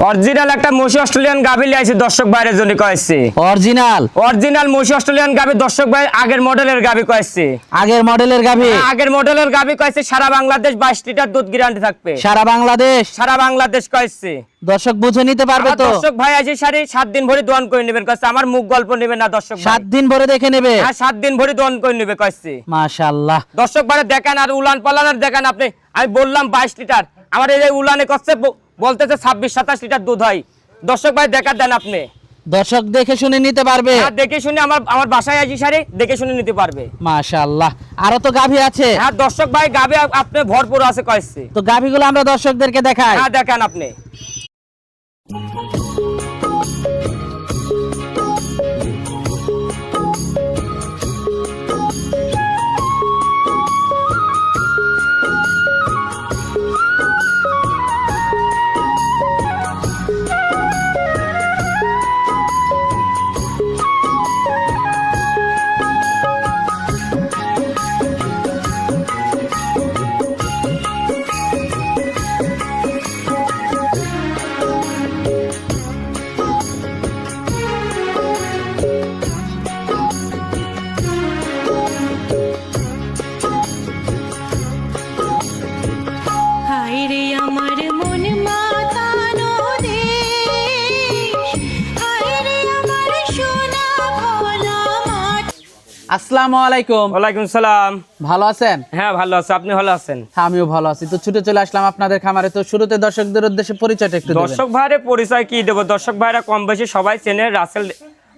Original একটা মসি Australian গাভি লিয়েছে দর্শক ভাইয়ের জন্য কয়েছে অরিজিনাল অরিজিনাল মসি অস্ট্রেলিয়ান গাভি দর্শক ভাই আগের মডেলের গাভি কয়েছে আগের মডেলের গাভী। আগের মডেলের গাভি কয়েছে সারা বাংলাদেশ বাইশ লিটার দুধ গ্যারান্টি থাকবে। সারা বাংলাদেশ। সারা বাংলাদেশ কয়েছে দর্শক বুঝে নিতে পারবে তো? দর্শক ভাই আছে সারি সাত দিন ভরে দোয়ান করে নেবেন কয়েছে আমার মুখ গল্প নেবেন না দর্শক ভাই। সাত দিন ভরে দেখে নেবে? হ্যাঁ সাত দিন ভরে দোয়ান করে নেবে কয়েছে মাশাআল্লাহ। দর্শক ভাই দেখেন আর উলান পালানের দেখেন আপনি আমি বললাম বাইশ লিটার আমার এই উলানে করছে ব- বলতেছে ছাব্বিশ সাতাশ লিটার দুধ হয়। দর্শক ভাই দেখা দেন আপনি। দর্শক দেখে শুনে নিতে পারবে। হ্যাঁ দেখে শুনে আমার আমার বাসায় আছি সারি দেখে শুনে নিতে পারবে। মাশাআল্লাহ। আরও তো গাভী আছে। হ্যাঁ দর্শক ভাই গাভী আপনি ভরপুর আছে কয়েছে তো গাভীগুলো আমরা দর্শকদেরকে দেখাই। হ্যাঁ দেখেন আপনি। আসসালামু আলাইকুম। ওয়ালাইকুম সালাম। ভালো আছেন? হ্যাঁ ভালো আছে। আপনি ভালো আছেন? হ্যাঁ, আমিও ভালো আছি। তো ছুটে চলে আসলাম আপনাদের খামারে। তো শুরুতে দর্শকদের উদ্দেশ্যে পরিচয়টা একটু দর্শক ভাইয়ের পরিচয় কি দেবো? দর্শক ভাইরা কম বেশি সবাই চেনে রাসেল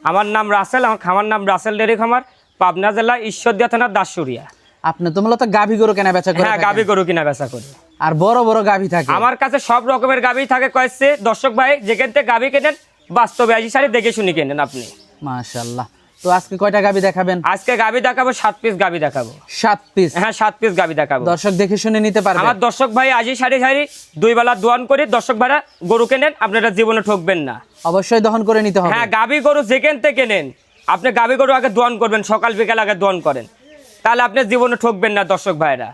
আমার নাম রাসেল আমার খামার নাম রাসেল ডেরি খামার পাবনা জেলা ঈশ্বরদিয়া থানার দাসুরিয়া। আপনি তো মূলত গাভী গরু কেনা বেচা করে হ্যাঁ থাকেন। গরু কেনা বেচা করি। আর বড় বড় গাভী থাকে। আমার কাছে সব রকমের গাবি থাকে কয়েছে। দর্শক ভাই যেখান থেকে গাবি কেনেন বাস্তবে আসি সারি দেখে শুনি কেনেন আপনি। মাশাআল্লাহ। তো আজকে কয়টা গাবি দেখাবেন? আজকে গাবি দেখাবো সাত পিস গাবি দেখাবো। সাত পিস হ্যাঁ সাত পিস গাবি দেখাবো। দর্শক দেখে শুনে নিতে পারবেন আমার দর্শক ভাই আজই সারি সারি দুই বেলা দোয়ান করি দর্শক ভাইরা গরু কেনেন আপনারা জীবনে ঠকবেন না। অবশ্যই দহন করে নিতে হবে। হ্যাঁ গাবি গরু যেখান থেকে নেন আপনি গাবি গরু আগে দোয়ান করবেন সকাল বিকাল আগে দোয়ান করেন। তাহলে আপনি জীবনে ঠকবেন না দর্শক ভাইরা।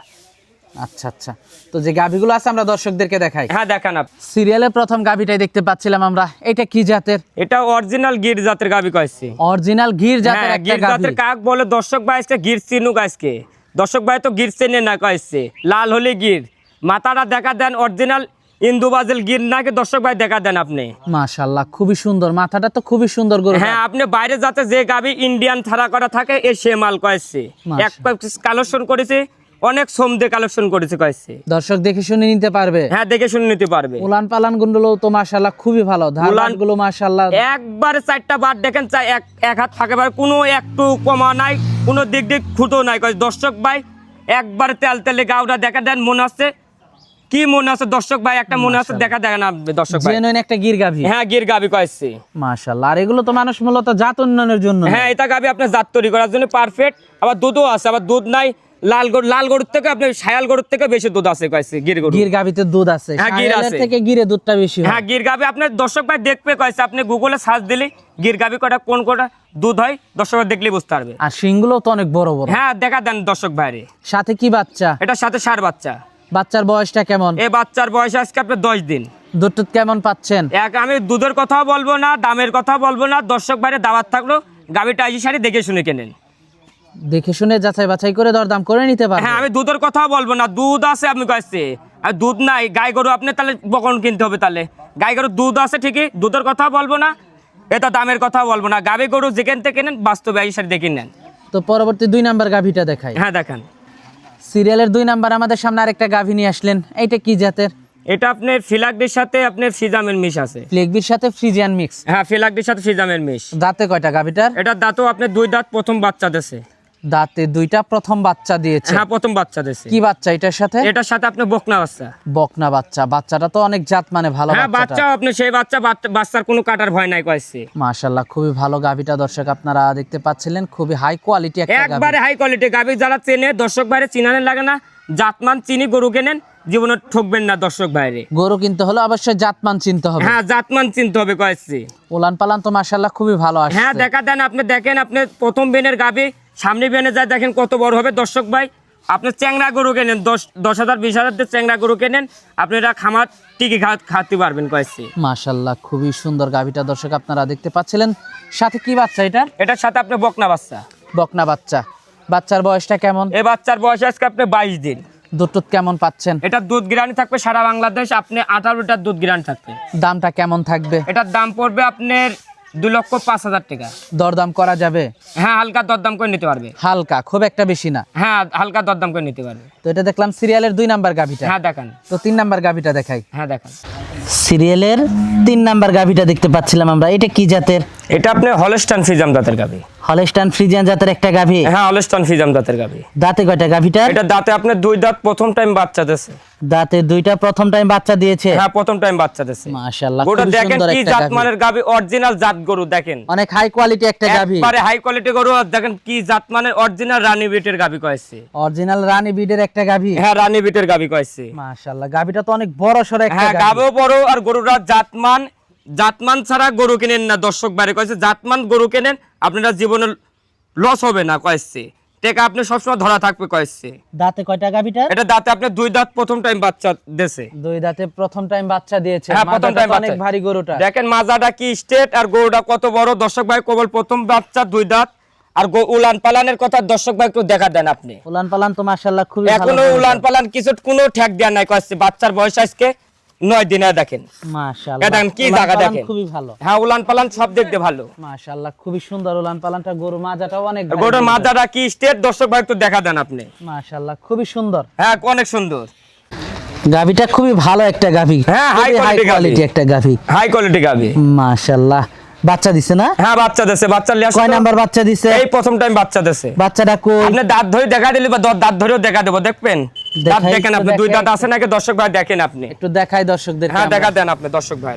আচ্ছা আচ্ছা। তো যে গাভীগুলো আছে আমরা দর্শকদেরকে দেখাই। হ্যাঁ দেখান আপনি সিরিয়ালের প্রথম গাভীটাই দেখতে পাচ্ছিলাম আমরা। এটা কি জাতের? এটা অরিজিনাল গির জাতের গাবি কয়েছে অরিজিনাল গির জাতের হ্যাঁ একটা গির গাভী। জাতের কাক বলে দর্শক ভাই আজকে গির চিনুক আজকে। দর্শক ভাই তো গির চেনে না কয়েছে লাল হলে গির। মাথাটা দেখা দেন অরিজিনাল ইন্দুবাজেল গির নাকি দর্শক ভাই দেখা দেন আপনি? মাশাআল্লাহ খুবই সুন্দর। মাথাটা তো খুবই সুন্দর গরু হ্যাঁ আপনি বাইরে যাতে যে গাবি ইন্ডিয়ান থারা করা থাকে এ সে মাল কয়েছে। এক পিস কালেকশন করেছে অনেক সোম দিয়ে কালেকশন করেছে কয়েছে। দর্শক দেখে শুনে নিতে পারবে। হ্যাঁ দেখে শুনে নিতে পারবে। উলান পালানগুলো তো মাশাআল্লাহ খুবই ভালো। ধারবানগুলো মাশাআল্লাহ একবারে চারটা বার দেখেন চাই এক এক হাত ফাঁকে বার কোনো একটু কমা নাই কোনো দিক দিক খুঁটো নাই। কয় দর্শক ভাই একবারে তেল তেলে গাউটা দেখা দেন মনে আছে? কি মনে আছে? দর্শক ভাই একটা মনে আছে দেখা দেখা না দর্শক ভাই। জেনুইন একটা গির গাভী। হ্যাঁ গির গাবি কয়েছে। মাশাআল্লাহ আর এগুলো তো মানুষ মূলত জাত উন্নয়নের জন্য হ্যাঁ এটা গাবি আপনার জাত তৈরি করার জন্য পারফেক্ট আবার দুধও আছে আবার দুধ নাই লাল গরু লাল গরুর থেকে আপনার শায়াল গরুর থেকে বেশি দুধ আছে কয়েছে গির গরু। গির গাভীতে দুধ আছে। হ্যাঁ, গির আছে। থেকে গিরে দুধটা বেশি হ্যাঁ। গির গাবি আপনার দর্শক ভাই দেখবে কয়েছে আপনি গুগলে সার্চ দিলে গির গাবি কটা কোন কটা দুধ হয় দর্শক দেখলে বুঝতে পারবে। আর শিংগুলো তো অনেক বড় বড়। হ্যাঁ দেখা দেন দর্শক ভাইরে। সাথে কি বাচ্চা? এটার সাথে সার বাচ্চা। বাচ্চার বয়সটা কেমন? এই বাচ্চার বয়স আজকে আপনার দশ দিন। দুধ কেমন পাচ্ছেন? এক আমি দুধের কথা বলব না দামের কথা বলব না দর্শক বাইরে দাওয়াত থাকল গাবিটা আইসি সারি দেখে শুনে কেনেন। দেখে শুনে যাচাই বাছাই করে দরদাম করে নিতে পারবে। হ্যাঁ আমি দুধের কথাও বলব না। দুধ আছে আপনি কাছে আর দুধ নাই গাই গরু আপনি তাহলে বকন কিনতে হবে তাহলে। গাই গরু দুধ আছে ঠিকই দুধের কথাও বলব না এটা দামের কথাও বলব না। গাবি গরু যেখান থেকে নেন বাস্তবে আইসি সারি দেখে নেন। তো পরবর্তী দুই নাম্বার গাভীটা দেখাই। হ্যাঁ দেখেন। সিরিয়ালের দুই নাম্বার আমাদের সামনে আরেকটা গাভী নিয়ে আসলেন। এইটা কি জাতের? এটা আপনার ফিলাকডির সাথে আপনার ফিজামের মিশ আছে। ফ্লেগবির সাথে ফ্রিজিয়ান মিক্স। হ্যাঁ ফিলাকডির সাথে ফিজামের মিশ। দাঁতে কয়টা গাভীটার? এটা দাঁতও আপনার দুই দাঁত প্রথম বাচ্চা দেশে দাঁতে দুইটা প্রথম বাচ্চা দিয়েছে। হ্যাঁ প্রথম বাচ্চা দিয়েছে। কি বাচ্চা এটার সাথে? এটার সাথে আপনি বকনা বাচ্চা। বকনা বাচ্চা। বাচ্চাটা তো অনেক জাত মানে ভালো হ্যাঁ বাচ্চা আপনি সেই বাচ্চা বাচ্চা- বাচ্চার কোনো কাটার ভয় নাই কয়েছে। মাশাআল্লাহ খুবই ভালো গাভীটা দর্শক আপনারা দেখতে পাচ্ছিলেন। খুবই হাই কোয়ালিটি একটা গাবি একবারে হাই কোয়ালিটি গাভি যারা চেনে দর্শক বাইরে চিনানে লাগে না। জাতমান চিনি গরু কেনেন। জীবনে ঠকবেন না দর্শক বাইরে গরু কিনতে হলে অবশ্যই জাতমান চিনতে হবে। হ্যাঁ জাতমান চিনতে হবে কয়েছে। উলান পালান তো মাশাল্লাহ খুবই ভালো আসছে। হ্যাঁ দেখা দেন আপনি দেখেন আপনি প্রথম বেনের গাভি সামনে বেনে যায় দেখেন কত বড় হবে। দর্শক ভাই আপনি চ্যাংরা গরু কেনেন? দশ দশ হাজার বিশ হাজার দিয়ে চ্যাংরা গরু কেনেন? আপনি এটা খামার টিকি খাতে পারবেন কয়েছি। মাশাল্লাহ খুবই সুন্দর গাভিটা দর্শক আপনারা দেখতে পাচ্ছিলেন। সাথে কি বাচ্চা এটা? এটার সাথে আপনি বকনা বাচ্চা। বকনা বাচ্চা। বাচ্চার বয়সটা কেমন? এ বাচ্চার বয়স আজকে আপনি বাইশ দিন। দুধ কেমন পাচ্ছেন? এটা দুধ গিরানি থাকবে সারা বাংলাদেশ আপনি আঠারো লিটার দুধ গিরানি থাকবে। দামটা কেমন থাকবে? এটার দাম পড়বে আপনার দু লক্ষ পাঁচ হাজার টাকা। দরদাম করা যাবে? হ্যাঁ হালকা দরদাম করে নিতে পারবে। হালকা খুব একটা বেশি না। হ্যাঁ হালকা দরদাম করে নিতে পারবে। তো এটা দেখলাম সিরিয়ালের দুই নাম্বার গাভিটা। হ্যাঁ দেখান। তো তিন নাম্বার গাভিটা দেখাই। হ্যাঁ দেখান। সিরিয়ালের তিন নাম্বার গাভিটা দেখতে পাচ্ছিলাম আমরা। এটা কি জাতের? এটা আপনি হলস্টান ফিজাম দাঁতের গাবি হলেস্টান ফ্রিজিয়ান জাতের একটা গাভি? হ্যাঁ হলস্টান ফিজাম দাঁতের গাবি দাঁতে কয়টা গাভিটার? এটা দাঁতে আপনার দুই দাঁত প্রথম টাইম বাচ্চা দিয়েছে। দাঁতে দুইটা প্রথম টাইম বাচ্চা দিয়েছে? হ্যাঁ প্রথম টাইম বাচ্চা দিয়েছে। মাশাআল্লাহ খুবই দেখেন কি জাত মানের গাবি অরিজিনাল জাত গরু দেখেন। অনেক হাই কোয়ালিটি একটা গাভি। একবারে হাই কোয়ালিটি গরু আর দেখেন কি জাত মানের অরিজিনাল রানী বিটের গাবি কয়েছে। অরিজিনাল রানী বিডের একটা গাভি? হ্যাঁ রানী বিটের গাবি কয়েছে। মাশাআল্লাহ গাভিটা তো অনেক বড় সড়ো একটা হ্যাঁ গাভি। বড় আর গরুরা জাতমান জাতমান ছাড়া গরু কিনেন না দর্শক বাইরে কয়েছে জাতমান গরু কেনেন আপনারা জীবনে লস হবে না কয়েছে। টেকা আপনি সবসময় ধরা থাকবে কয়েছে। দাঁতে কয়টা গাভিটার? এটা দাঁতে আপনি দুই দাঁত প্রথম টাইম বাচ্চা দেশে দুই দাঁতে প্রথম টাইম বাচ্চা দিয়েছে। হ্যাঁ প্রথম টাইম অনেক ভারী গরুটা। দেখেন মাজাটা কি স্টেট আর গরুটা কত বড়। দর্শক ভাই কেবল প্রথম বাচ্চা দুই দাঁত। আর গো- উলান পালানের কথা দর্শক ভাই একটু দেখা দেন আপনি। উলান পালান তো মাশাআল্লাহ খুবই ভালো এখনও উলান পালান কিছু কোনো ঠেক দেওয়া নাই কয়েছে। বাচ্চার বয়স আজকে নয় দিনে দেখেন। দেখেন কি জায়গা দেখেন। খুবই ভালো। হ্যাঁ উলান পালান সব দেখতে ভালো। মাশাআল্লাহ খুবই সুন্দর উলান পালানটা। গরু মাজাটাও অনেক গরুর মাজাটা কি স্টেট? দর্শক ভাই একটু দেখা দেন আপনি। মাশাআল্লাহ খুবই সুন্দর। হ্যাঁ অনেক সুন্দর। গাভিটা খুবই ভালো একটা গাভি। হ্যাঁ, হাই কোয়ালিটি। একটা গাভি। হাই কোয়ালিটি গাভি। মাশাআল্লাহ বাচ্চা দিছে না? হ্যাঁ বাচ্চা দেশে বাচ্চা লিয়ে কয় নাম্বার বাচ্চা দিছে? এই প্রথম টাইম বাচ্চা দেশে বাচ্চাটা কই? আপনি দাঁত ধরে দেখা দিলে বা দাঁত ধরেও দেখা দেবো দেখবেন? দাঁত দেখেন আপনি দুই দাঁত আছে নাকি? দর্শক ভাই দেখেন আপনি। একটু দেখাই দর্শকদের হ্যাঁ দেখা দেন আপনি দর্শক ভাই।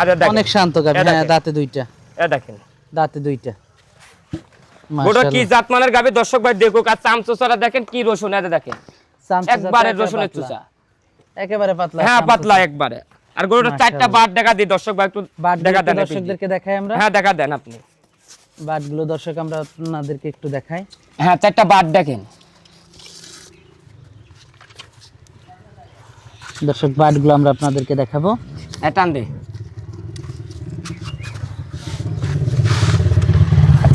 আরে দেখেন। অনেক শান্ত এ হ্যাঁ দাঁতে দুইটা। এ দেখেন। দাঁতে দুইটা। ওটা কি মানের গাবি? দর্শক ভাই দেখুক। আর চামচোচারা দেখেন কি রসুন? এটা দেখেন। একবারে রসুনের। চুচা। একেবারে পাতলা হ্যাঁ পাতলা একবারে। আর গরুটা চারটা। বাট দেখা দিই দর্শক ভাই একটু বাট দেখা দেন দর্শকদেরকে দেখাই আমরা। হ্যাঁ দেখা দেন আপনি। বাটগুলো দর্শক আমরা আপনাদেরকে একটু দেখাই। হ্যাঁ চারটা বাট দেখেন। দর্শক বাটগুলো আমরা আপনাদেরকে দেখাবো। হ্যাঁ টান দে।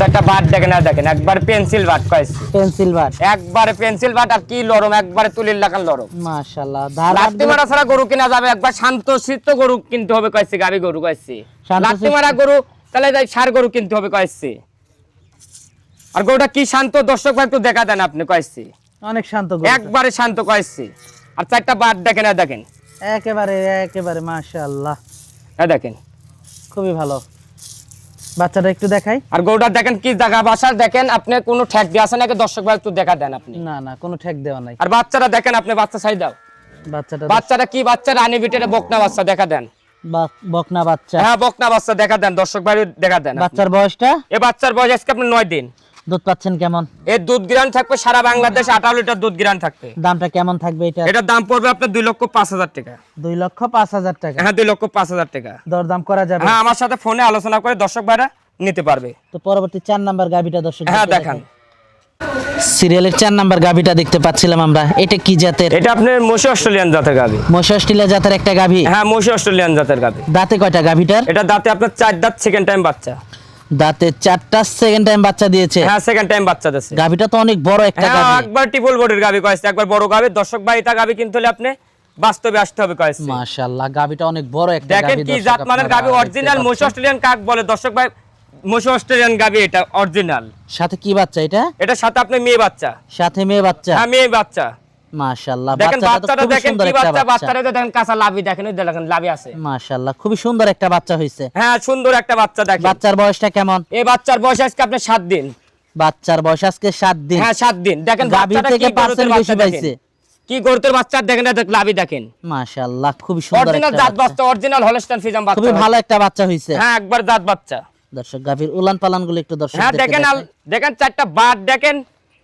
চারটা বাট দেখেন আর দেখেন একবার পেন্সিল বাট কয়েছে পেন্সিল বাট একবারে পেন্সিল বাট আর কি লরম একবারে তুলির লাগান লরম। মাশাআল্লাহ লাত্তি মারা ছাড়া গরু কিনা যাবে একবার শান্ত শীত গরু কিনতে হবে কয়েছে গাবি গরু কয়েছে শান্ত লাত্তি মারা গরু তাহলে যাই সার গরু কিনতে হবে কয়েছে আর গরুটা কি শান্ত? দর্শক ভাই একটু দেখা দেন আপনি কয়েছে অনেক শান্ত একবারে শান্ত কয়েছে আর চারটা বাট দেখেন আর দেখেন। একেবারে একেবারে মাশাআল্লাহ। হ্যাঁ দেখেন। খুবই ভালো। বাচ্চাটা একটু দেখাই। আর দেখেন কি জায়গা বাসা দেখেন আপনি কোনো ঠেক দিয়ে আসেন নাকি দর্শক ভাই একটু দেখা দেন আপনি। না না কোনো ঠেক দেওয়া নাই। আর বাচ্চারা দেখেন আপনি বাচ্চা চাই দাও। বাচ্চাটা বাচ্চারা কি বাচ্চা রানী বিটের বকনা বাচ্চা দেখা দেন। বকনা বাচ্চা। হ্যাঁ বকনা বাচ্চা দেখা দেন। দর্শক ভাই দেখা দেন বাচ্চার বয়সটা? এ বাচ্চার বয়স আজকে আপনি নয় দিন। দুধ পাচ্ছেন কেমন? এর দুধ গ্রান থাকবে সারা বাংলাদেশ আঠারো লিটার দুধ গ্রান থাকবে। দামটা কেমন থাকবে এটা? এটার দাম পড়বে আপনার দুই লক্ষ পাঁচ হাজার টাকা। দুই লক্ষ পাঁচ হাজার টাকা। হ্যাঁ দুই লক্ষ পাঁচ হাজার টাকা। দরদাম করা যাবে। হ্যাঁ আমার সাথে ফোনে আলোচনা করে দর্শক ভাইরা নিতে পারবে। তো পরবর্তী চার নাম্বার গাভিটা দর্শক হ্যাঁ দেখান। সিরিয়ালের চার নাম্বার গাভিটা দেখতে পাচ্ছিলাম আমরা। এটা কি জাতের? এটা আপনার মসি অস্ট্রেলিয়ান জাতের গাবি মশাষ্টিলা জাতের একটা গাভি। হ্যাঁ মসি অস্ট্রেলিয়ান জাতের গাবি দাঁতে কয়টা গাভিটার? এটা দাঁতে আপনার চার দাঁত সেকেন্ড টাইম বাচ্চা। দাঁতে চারটা সেকেন্ড টাইম বাচ্চা দিয়েছে। হ্যাঁ সেকেন্ড টাইম বাচ্চা দিচ্ছে গাভিটা তো অনেক বড় একটা হ্যাঁ একবার টিপল বডির গাবি কয়েছে একবার বড় গাবি দর্শক ভাই এটা গাবি কিনতে হলে আপনি বাস্তবে আসতে হবে কয়েছে। মাশাআল্লাহ গাভিটা অনেক বড় একটা দেখেন কি জাত মানের গাবি অরিজিনাল মসি পাচ্ছেন। অস্ট্রেলিয়ান কাক বলে? দর্শক ভাই মসি অস্ট্রেলিয়ান গাবি এটা অরিজিনাল সাথে কি বাচ্চা এটা? এটার সাথে আপনি মেয়ে বাচ্চা। সাথে মেয়ে বাচ্চা। হ্যাঁ মেয়ে বাচ্চা। মাশাআল্লাহ দেখেন বাচ্চাটা তো বাচ্চাটা খুবই দেখেন কি একটা বাচ্চা বাচ্চা। বাচ্চাটা দেখেন কাঁচা লাভি দেখেন ওই দেখেন লাভি আছে। মাশাআল্লাহ খুবই সুন্দর একটা বাচ্চা হইছে। হ্যাঁ সুন্দর একটা বাচ্চা দেখেন। বাচ্চার বয়সটা কেমন? এই বাচ্চার বয়স আজকে আপনার সাত দিন। বাচ্চার বয়স আজকে সাত দিন। হ্যাঁ দিন। দেখেন বাচ্চাটা কি পার্সেন্ট বেশি পাইছে। কি গরুতের বাচ্চা? দেখেন এটা লাভি দেখেন। মাশাআল্লাহ খুবই সুন্দর অরিজিনাল জাত বাচ্চা। বাচ্চা অরিজিনাল হলস্টাইন ফিজাম বাচ্চা খুবই ভালো একটা বাচ্চা হইছে। হ্যাঁ একবার জাত বাচ্চা। দর্শক গাভীর উলান পালানগুলো একটু দর্শক হ্যাঁ দেখেন চারটা বাদ দেখেন।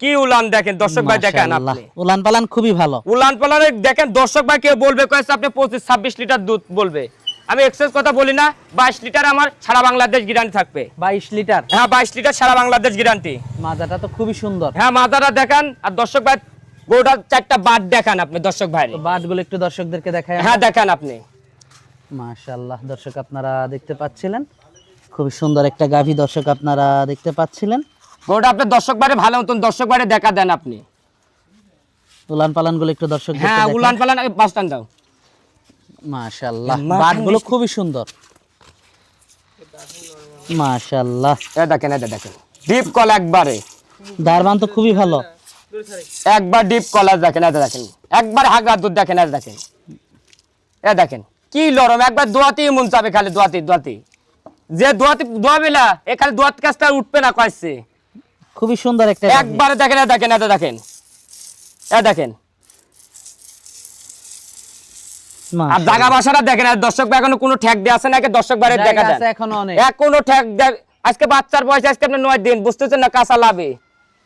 কি উলান দেখেন? দর্শক ভাই দেখেন আপনি। উলান পালান খুবই ভালো। উলান পালানে দেখেন দর্শক ভাই কেউ বলবে কয়েছে আপনি পঁচিশ ছাব্বিশ লিটার দুধ বলবে। আমি এক্সেস কথা বলি না বাইশ লিটার আমার সারা বাংলাদেশ গ্যারান্টি থাকবে। বাইশ লিটার? হ্যাঁ বাইশ লিটার সারা বাংলাদেশ গ্যারান্টি মাজাটা তো খুবই সুন্দর। হ্যাঁ মাজাটা দেখান আর দর্শক ভাই গরুটার চারটা বাদ দেখান আপনি দর্শক ভাই। তো বাটগুলো একটু দর্শকদেরকে দেখায় হ্যাঁ দেখান আপনি। মাশাআল্লাহ দর্শক আপনারা দেখতে পাচ্ছিলেন। খুবই সুন্দর একটা গাভী দর্শক আপনারা দেখতে পাচ্ছিলেন। গরুটা আপনার দর্শক ভালো মতন দর্শক দেখা দেন আপনি। উলান পালানগুলো একটু দর্শক হ্যাঁ উলান পালান দাও। মাশাআল্লাহ বাটগুলো খুবই সুন্দর। মাশাআল্লাহ। এ দেখেন দেখেন ডিপ কল একবারে। দারবান তো খুবই ভালো। একবার ডিপ কলার দেখেন এটা দেখেন। একবার হাগা দুধ দেখেন এটা দেখেন। এ দেখেন কি লরম একবার দোয়াতেই মন চাবে খালি দোয়াতে দোয়াতে যে দোয়াতে দোয়া বেলা এ খালি দোয়াত কাজটা উঠবে না কয়েছে। খুবই সুন্দর একটা একবারে দেখেন এ দেখেন এটা দেখেন এ দেখেন। আর। জাগা বাসাটা দেখেন আর দর্শক ভাই এখনও কোনো ঠেক দিয়ে আছে নাকি দর্শক জায়গা দেখা যায় এখনও অনেক। এখনও ঠেক আজকে বাচ্চার বয়স আজকে আপনার নয় দিন বুঝতেছেন না কাঁচা লাভে।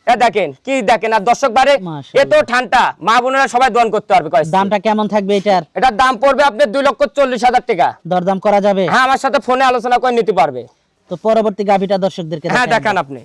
এ দেখেন কি দেখেন আর দর্শক বারে মাশাআল্লাহ। এত ঠান্ডা। মা বোনেরা সবাই দোয়ান করতে পারবে। দামটা কেমন থাকবে এটার? এটার দাম পড়বে আপনার দুই লক্ষ চল্লিশ হাজার টাকা। দরদাম করা যাবে? হ্যাঁ আমার সাথে ফোনে আলোচনা করে নিতে পারবে। তো পরবর্তী গাভীটা দর্শকদেরকে হ্যাঁ দেখান আপনি।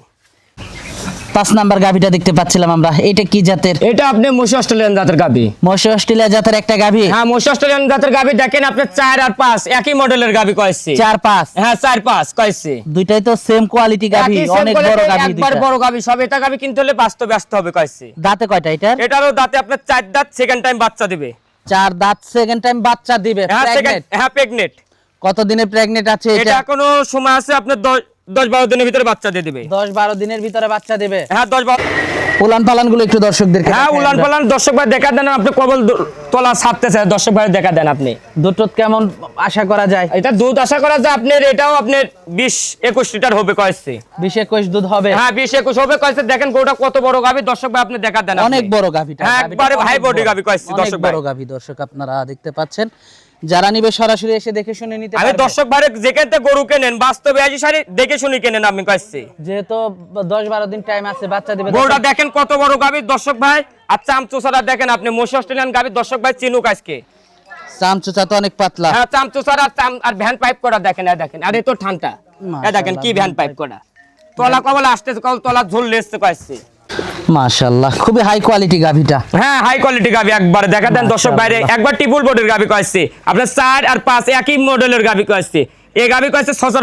পাঁচ নাম্বার গাভীটা দেখতে পাচ্ছিলাম আমরা। এটা কি জাতের? এটা আপনি মুসি অস্ট্রেলিয়ান জাতের গাবি মহিষ অস্ট্রেলিয়া জাতের একটা গাভী? হ্যাঁ মুসি অস্ট্রেলিয়ান জাতের গাবি দেখেন আপনার চার আর পাঁচ একই মডেলের গাবি কয়েছে। চার পাঁচ? হ্যাঁ চার পাঁচ কয়েছে। দুইটাই তো সেম কোয়ালিটি গাভী অনেক বড় গাভী একবার বড় গাবি সব এটা গাবি কিনতে হলে বাস্তবে আসতে হবে কয়েছে। দাঁতে কয়টা এটার? এটারও দাঁতে আপনার চার দাঁত সেকেন্ড টাইম বাচ্চা দিবে। চার দাঁত সেকেন্ড টাইম বাচ্চা দিবে হ্যাঁ হ্যাঁ প্রেগনেট কত দিনের প্রেগনেন্ট আছে এটা? এটা এখনও সময় আছে আপনার দশ- বারো দিনের ভিতরে বাচ্চা দিয়ে দিবে। দশ বারো দিনের ভিতরে বাচ্চা দেবে? হ্যাঁ দশ বারো উলান পালানগুলো একটু দর্শকদেরকে হ্যাঁ উলান পালান দর্শক ভাই দেখা দেন আপনি কবল তলা ছাড়তেছে দর্শক ভাই দেখা দেন আপনি। দুটো কেমন আশা করা যায়? এটা দুধ আশা করা যায় আপনার এটাও আপনার বিশ একুশ লিটার হবে কয়েছে। বিশ একুশ দুধ হবে? হ্যাঁ বিশ একুশ হবে কয়েছে দেখেন গরুটা কত বড় গাবি দর্শক ভাই আপনি দেখা দেন অনেক বড় গাভীটা হ্যাঁ, একবারে body বড়। গাভী দর্শক ভাই। বড় গাভী দর্শক আপনারা দেখতে পাচ্ছেন। যারা নিবে সরাসরি এসে দেখে শুনে নিতে আমি দর্শক ভাই যেখান থেকে গরু কেনেন বাস্তবে আজ সারি দেখে শুনি কেনেন আমি কয়েছি যেহেতু দশ বারো দিন টাইম আছে বাচ্চা দিবে গরুটা দেখেন কত বড় গাভীর দর্শক ভাই আর চামচুসারা দেখেন আপনি মোশি অস্ট্রেলিয়ান গাভীর দর্শক ভাই চিনুক আজকে। চামচুচা তো অনেক পাতলা। হ্যাঁ চামচুসারা আর চাম আর ভ্যান পাইপ করা দেখেন আর দেখেন। আরে তো ঠান্ডা। এ দেখেন কি ভ্যান পাইপ করা। তলা কবল আসতেছে কল তলা ঝুল লেসতে কয়েছে। মাশাআল্লাহ খুবই হাই কোয়ালিটি গাভীটা। হ্যাঁ হাই কোয়ালিটি গাবি একবার দেখা দেন দর্শক বাইরে একবার টিপুল বোর্ডের গাবি কয়েছে। আপনার চার আর পাঁচ একই মডেলের গাবি কয়েছে। এই গাবি কয়েছে ছশো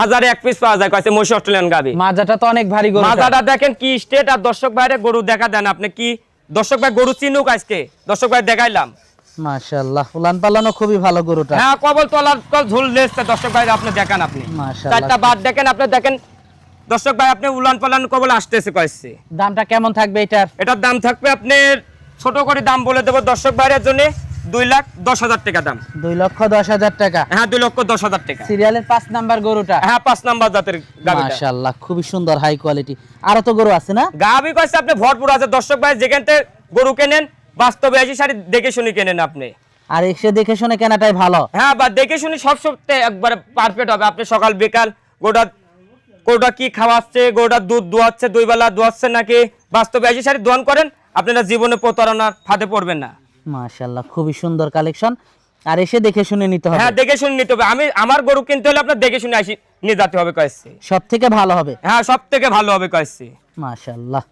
হাজারে এক পিস পাওয়া যায় কয়েছে মহিষ অস্ট্রেলিয়ান গাবি মাজাটা তো অনেক ভারী গরু মাথাটা দেখেন কি স্টেট আর দর্শক বাইরে গরু দেখা দেন আপনি কি? দর্শক ভাই গরু চিনুক আজকে। দর্শক ভাই দেখাইলাম। মাশাআল্লাহ উলান পালানো খুবই ভালো গরুটা। হ্যাঁ কবল তলার ঝুল দর্শক ভাই আপনি দেখান আপনি। চারটা বাদ দেখেন আপনি দেখেন দর্শক ভাই আপনি উলান পালান কবল আসতেছে কয়েছে। দামটা কেমন থাকবে এটার? এটার দাম থাকবে আপনার ছোট করে দাম বলে দেবো দর্শক বাইরের জন্য দুই লাখ দশ হাজার টাকা দাম। দুই লক্ষ দশ হাজার টাকা। হ্যাঁ দুই লক্ষ দশ হাজার টাকা। সিরিয়ালের পাঁচ নাম্বার গরুটা। হ্যাঁ পাঁচ নাম্বার জাতের গাভি মাশাআল্লাহ খুবই সুন্দর হাই কোয়ালিটি আরও তো গরু আছে না? গাভি কয়েছে আপনি ভরপুর আছে। দর্শক ভাই যেখান থেকে গরু কেনেন বাস্তবে আসি শাড়ি দেখে শুনি কেনেন আপনি। আর এসে দেখে শুনে কেনাটাই ভালো। হ্যাঁ বা দেখে শুনি সব সপ্তাহে একবারে পারফেক্ট হবে। আপনি সকাল বিকাল গোটা গরুটা কি খাওয়াচ্ছে গরুটা দুধ দোয়াচ্ছে দুই বেলা দোয়াচ্ছে নাকি বাস্তবে এসে শাড়ি দোয়ান করেন? আপনারা জীবনে প্রতারণার ফাঁদে পড়বেন না। মাশাল্লাহ খুবই সুন্দর কালেকশন। আর এসে দেখে শুনে নিতে হবে। হ্যাঁ দেখে শুনে নিতে হবে। আমি আমার গরু কিনতে হলে আপনার দেখে শুনে আসি নিয়ে যেতে হবে কয়েছে সব থেকে ভালো হবে। হ্যাঁ সব থেকে ভালো হবে কয়েছে মাশাআল্লাহ।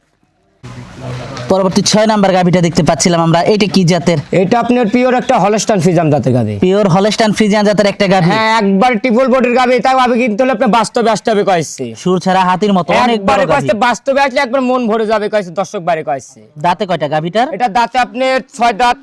পরবর্তী ছয় নাম্বার গাভিটা দেখতে পাচ্ছিলাম আমরা। এটা কি জাতের? এটা আপনার পিওর একটা হলস্টান ফিজাম জাতের গাবি পিওর হলস্টাইন ফ্রিজিয়ান জাতের একটা গাভি। হ্যাঁ একবার টিপল বডির গাবি তাও গাবি কিনতে হলে আপনার বাস্তবে আসতে হবে কয়েছে। সুর ছাড়া হাতির মতো অনেক বড় গাভি। বাস্তবে আসলে একবার মন ভরে যাবে কয়েছে দর্শক বাড়ি কয়েছে। দাঁতে কয়টা গাভিটার? এটা দাঁতে আপনার ছয় দাঁত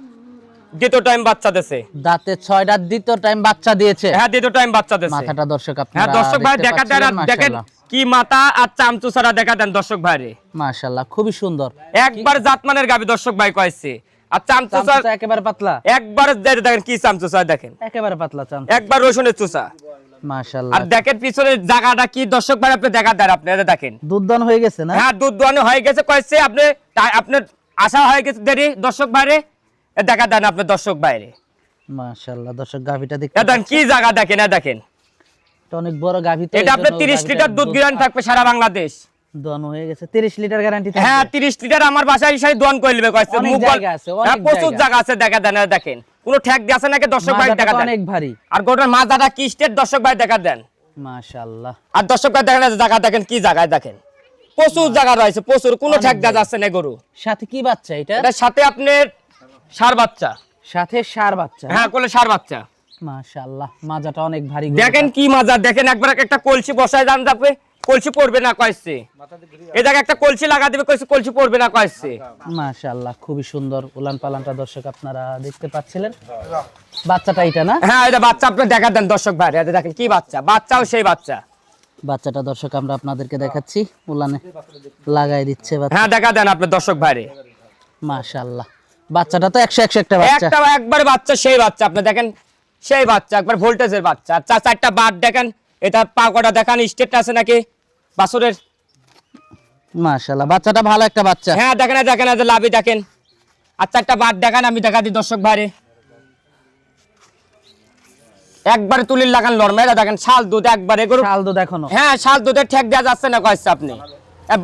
দ্বিতীয় টাইম বাচ্চা দেছে দাঁতে ছয়টা দ্বিতীয় টাইম বাচ্চা দিয়েছে। হ্যাঁ দ্বিতীয় টাইম বাচ্চা দেছে মাথাটা দর্শক হ্যাঁ দর্শক ভাই দেখা দেখেন। কি মাথা আর চামচু ছাড়া দেখা দেন দর্শক ভাইরে? মাশাআল্লাহ খুবই সুন্দর। একবার জাতমানের গাবি দর্শক ভাই কয়েছে। আর চামচু একেবারে পাতলা। একবার দেখে দেখেন কি চামচু দেখেন। একেবারে পাতলা চামচা। একবার রসুনের চুষা। মাশাআল্লাহ। আর দেখেন পিছনের জায়গাটা কি দর্শক ভাই আপনি দেখা দেন আপনি এটা দেখেন। দুধদান হয়ে গেছে না? হ্যাঁ দুধ দোয়ানো হয়ে গেছে কয়েছে আপনি আপনার আশা হয়ে গেছে দেরি দর্শক বাইরে এ দেখা দেন আপনার দর্শক মাশাআল্লাহ দর্শক দেখেন কি জায়গা দেখেন দেখেন। অনেক বড় গাভি এটা আপনার জন্য তিরিশ গাভীটার লিটার দুধ গিরান থাকবে সারা বাংলাদেশ। দন হয়ে গেছে। তিরিশ লিটার গ্যারান্টি হ্যাঁ তিরিশ লিটার আমার বাসায় এসে নেবে কয়েছে। অনেক মুখ জায়গা আছে, অনেক হ্যাঁ, প্রচুর জায়গা। আছে দেখা দেন দেখেন। কোনো দিয়ে আছে নাকি? দর্শক ভাই দেখা দেন। অনেক ভারী। আর গোটার কি স্টেট দর্শক ভাই দেখা দেন। মাশাআল্লাহ। আর দর্শক ভাই দেখেন জায়গা দেখেন কি জায়গায় দেখেন। প্রচুর জায়গা রয়েছে প্রচুর। কোনো ঠেক দেওয়া যাচ্ছে না গরু? সাথে কি বাচ্চা এটা? এটার সাথে আপনার সার বাচ্চা। সাথে সার বাচ্চা। হ্যাঁ কোলে সার বাচ্চা। মাশাআল্লাহ মাজাটা অনেক ভারী দেখেন কি মাজা দেখেন একবার একটা কলসি বসায় যান যাবে কলসি পড়বে না কয়েছে। এ জায়গায় একটা কলসি লাগা দিবে কয়েছে কলসি পড়বে না কয়েছে। মাশাআল্লাহ খুবই সুন্দর উলান পালানটা দর্শক আপনারা দেখতে পাচ্ছিলেন। বাচ্চাটা এটা না? হ্যাঁ এটা বাচ্চা আপনি দেখা দেন দর্শক ভাই এটা দেখেন কি বাচ্চা বাচ্চাও সেই বাচ্চা। বাচ্চাটা দর্শক আমরা আপনাদেরকে দেখাচ্ছি উলানে লাগাই দিচ্ছে বাচ্চা। হ্যাঁ দেখা দেন আপনি দর্শক ভাইরে মাশাআল্লাহ বাচ্চাটা তো একশো একশো একটা বাচ্চা। একটা একবার বাচ্চা সেই বাচ্চা আপনি দেখেন সেই বাচ্চা একবার ভোল্টেজের বাচ্চা। চার চারটা বার দেখেন। এটা পাকোটা দেখান স্টেটটা আছে নাকি? বাসুরের। মাশাআল্লাহ বাচ্চাটা ভালো একটা বাচ্চা। হ্যাঁ দেখেন দেখেন যে লাভি দেখেন। আর চারটা বার দেখান আমি দেখা দিই দর্শক ভাইরে। একবারে তুলির লাগান লড়মেরা দেখেন শাল দুধ একবারে গরু শাল তো দেখো হ্যাঁ শাল দুধের ঠেক দেওয়া যাচ্ছে না কয়েছে আপনি।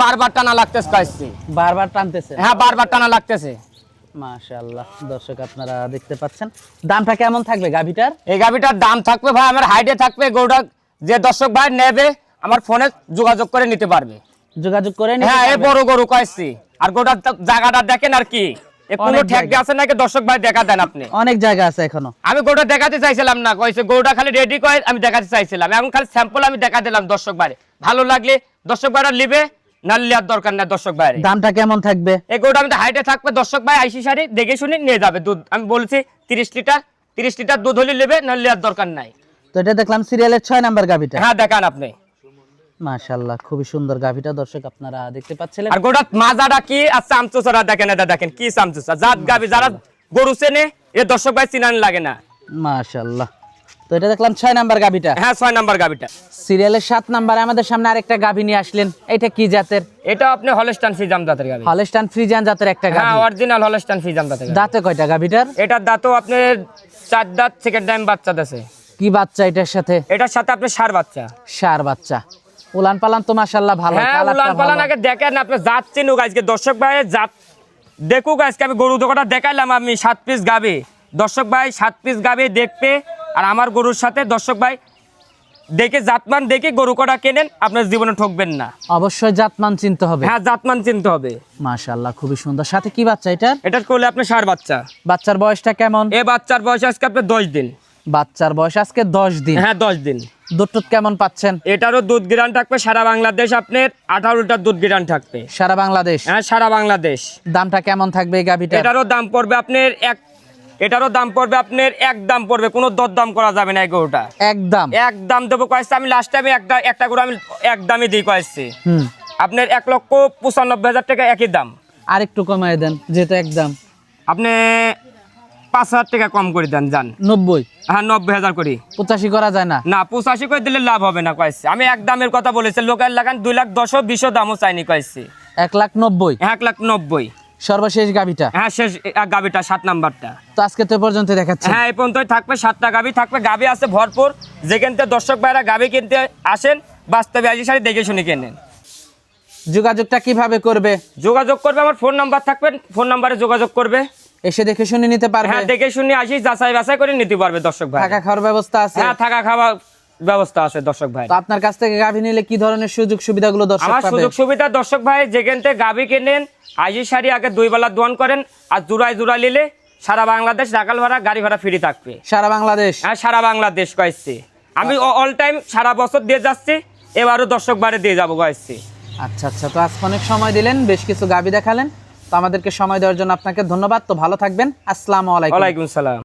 বারবার টানা লাগতেছে কয়েছে বারবার টানতেছে। হ্যাঁ বারবার টানা লাগতেছে। মাশাআল্লাহ। দর্শক আপনারা দেখতে পাচ্ছেন। দামটা কেমন থাকবে গাভিটার? এই গাভিটার দাম থাকবে ভাই আমার হাইডে থাকবে গরুটা যে দর্শক ভাই নেবে আমার ফোনে যোগাযোগ করে নিতে পারবে। যোগাযোগ করে নিতে হ্যাঁ এই বড় গরু কয়েছি আর গোটার তা- জায়গাটা দেখেন আর কি। কোনো অনেক ঠেক জায়গা। আছে নাকি? দর্শক ভাই দেখা দেন আপনি। অনেক জায়গা আছে এখনও। আমি গরুটা দেখাতে চাইছিলাম না কয়েছে গরুটা খালি রেডি করে আমি দেখাতে চাইছিলাম। এখন খালি স্যাম্পল আমি দেখা দিলাম দর্শক ভাই। ভালো লাগলে দর্শক ভাইরা নিবে না লিয়ার দরকার না দর্শক ভাই দামটা কেমন থাকবে? এই গরুটা হাইটে থাকবে দর্শক ভাই আইসি সারি দেখে শুনে নিয়ে যাবে দুধ। আমি বলছি তিরিশ লিটার তিরিশ লিটার দুধ হলে নেবে না লিয়ার দরকার নাই। তো এটা দেখলাম সিরিয়ালের ছয় নাম্বার গাভিটা। হ্যাঁ দেখান আপনি। মাশাআল্লাহ খুবই সুন্দর গাভিটা দর্শক আপনারা দেখতে পাচ্ছিলেন। আর গোটা মাজাটা কি আর চামচুসারা দেখেন এটা দেখেন কি চামচুসা। জাত গাবি যারা গরু চেনে এ দর্শক ভাই চিনান লাগে না। মাশাআল্লাহ। তো এটা দেখলাম ছয় নাম্বার গাভিটা। হ্যাঁ ছয় নাম্বার গাবিটা সিরিয়ালের সাত নাম্বারে আমাদের সামনে আরেকটা গাভি নিয়ে আসলেন। এটা কি জাতের? এটা আপনি হলস্টান ফিজাম জাতের গাবি হলস্টান ফ্রিজিয়ান জাতের একটা হ্যাঁ অরিজিনাল হলস্টান ফিজাম জাতের দাঁতে কয়টা গাভিটার? এটার দাঁতও আপনার চার দাঁত সেকেন্ড টাইম বাচ্চা দেছে। কি বাচ্চা এটার সাথে? এটার সাথে আপনি সার বাচ্চা। সার বাচ্চা। উলান পালান তো মাশাআল্লাহ ভালো হ্যাঁ উলান পালান আগে দেখেন আপনি জাত চিনুক আজকে। দর্শক ভাই জাত দেখুক আজকে আমি গরু দোকানটা দেখাইলাম আমি সাত পিস গাবে দর্শক ভাই সাত পিস গাবে দেখবে আর আমার গরুর সাথে দর্শক ভাই দেখে জাতমান দেখে গরু কটা কেনেন আপনার জীবনে ঠকবেন না। অবশ্যই জাতমান চিনতে হবে। হ্যাঁ জাতমান চিনতে হবে। মাশাআল্লাহ খুবই সুন্দর। সাথে কি বাচ্চা এটার এটার করলে আপনি সার বাচ্চা। বাচ্চার বয়সটা কেমন? এ বাচ্চার বয়স আজকে আপনার দশ দিন। বাচ্চার বয়স আজকে দশ দিন। হ্যাঁ দশ দিন। দুধ কেমন পাচ্ছেন? এটারও দুধ গিরান থাকবে সারা বাংলাদেশ আপনার আঠারো লিটার দুধ গিরান থাকবে। সারা বাংলাদেশ? হ্যাঁ সারা বাংলাদেশ। দামটা কেমন থাকবে এই গাভিটা এটারও দাম পড়বে আপনার এক এটারও দাম পড়বে আপনার এক দাম পড়বে কোনো দর দাম করা যাবে না এই গরুটা। একদম এক দাম দেবো কয়েছে আমি লাস্ট টাইমে একটা একটা গরু আমি এক দামই দিই কয়েছি। আপনার এক লক্ষ পঁচানব্বই হাজার টাকা একই দাম। আর একটু কমায় দেন যেহেতু একদম আপনি পাঁচ হাজার টাকা কম করে দেন যান। নব্বই? হ্যাঁ নব্বই হাজার করি। পঁচাশি করা যায় না? না পঁচাশি করে দিলে লাভ হবে না কয়েছি। আমি এক দামের কথা বলেছি লোকাল লাগান দুই লাখ দশও বিশও দামও চাইনি কয়েছি। এক লাখ নব্বই? এক লাখ নব্বই। সর্বশেষ গাভিটা হ্যাঁ শেষ গাবিটা সাত নাম্বারটা। তো আজকে তো পর্যন্ত দেখাচ্ছে। হ্যাঁ এই পর্যন্তই থাকবে সাতটা গাবি থাকবে। গাবি আছে ভরপুর। যেখান থেকে দর্শক ভাইরা গাবি কিনতে আসেন বাস্তবে আজি সারি দেখে শুনে কেনেন যোগাযোগটা কীভাবে করবে? যোগাযোগ করবে আমার ফোন নাম্বার থাকবে ফোন নাম্বারে যোগাযোগ করবে। এসে দেখে শুনে নিতে পারবে? হ্যাঁ দেখে শুনে আসি যাচাই বাছাই করে নিতে পারবে দর্শক ভাই থাকা খাওয়ার ব্যবস্থা আছে? হ্যাঁ থাকা খাওয়া ব্যবস্থা আছে দর্শক ভাই। তো আপনার কাছ থেকে গাভি নিলে কি ধরনের সুযোগ সুবিধাগুলো দর্শক আমার সুযোগ সুবিধা দর্শক ভাই যেখান থেকে গাবি কেনেন আজি সারি আগে দুই বেলা দোয়ান করেন আর জুড়াই জুড়া নিলে সারা বাংলাদেশ রাখাল ভাড়া গাড়ি ভাড়া ফ্রি থাকবে। সারা বাংলাদেশ? হ্যাঁ সারা বাংলাদেশ কয়েছি। আমি অল টাইম সারা বছর দিয়ে যাচ্ছি এবারও দর্শক বারে দিয়ে যাব কয়েছি। আচ্ছা আচ্ছা তো আজকে অনেক সময় দিলেন বেশ কিছু গাভি দেখালেন তো আমাদেরকে সময় দেওয়ার জন্য আপনাকে ধন্যবাদ তো ভালো থাকবেন আসসালামু আলাইকুম। ওয়ালাইকুম সালাম।